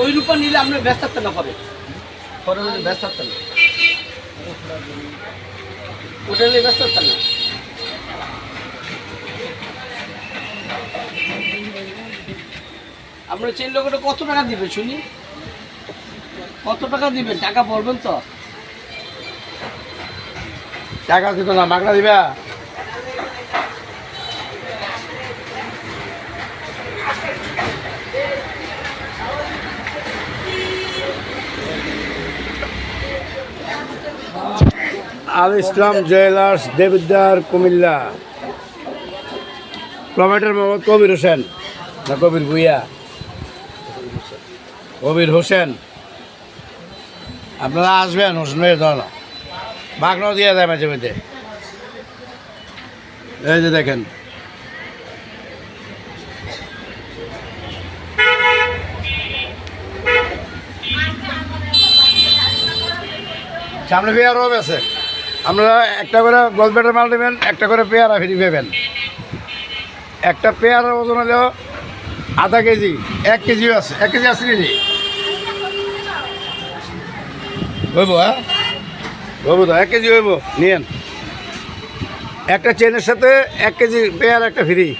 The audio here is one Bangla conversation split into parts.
ওই রূপা নিলে আপনি ব্যস্ত না পরে পরে ব্যস্ত না। ওটা নিলে ব্যস্ত না। আপনার চেন লোকটা কত টাকা দিবেন শুনি? কত টাকা দিবেন টাকা পড়বেন তো। টাকা দিত না, মাগনা দিবা? আল ইসলাম জুয়েলার্স দেবিদ্দার কুমিল্লা। প্রমেটার মোহাম্মদ কবির হোসেন। না, কবির ভুইয়া। কবির হোসেন। আপনারা আসবেন হোসেন ধরনা বাগনাও দিয়ে দেয় মাঝে মধ্যে। এই যে দেখেন। সামনে পেয়ার হবে আছে। আপনারা একটা করে গলবেটার মাল নেবেন, একটা করে পেয়ারা ফ্রি পেবেন। একটা পেয়ারার ওজন হলো আধা কেজি, এক কেজিও আছে, এক কেজি আছে কেজি। হ্যাঁ? এক কেজি হইব, নিয়েন। একটা চেনের সাথে এক কেজি পেয়ার, একটা ফ্রি।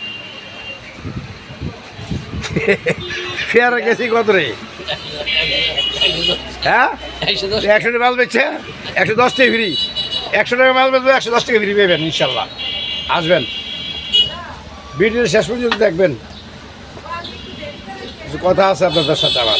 পেয়ারা কেজি কত রে? হ্যাঁ? একশো টাকা মাল বেচছে, একশো দশ টাকা ফ্রি। একশো টাকা মাল বেচবে, একশো দশ টাকা ফ্রি পাবেন ইনশাল্লাহ। আসবেন। ভিডিও শেষ পর্যন্ত দেখবেন। কিছু কথা আছে আপনাদের সাথে আবার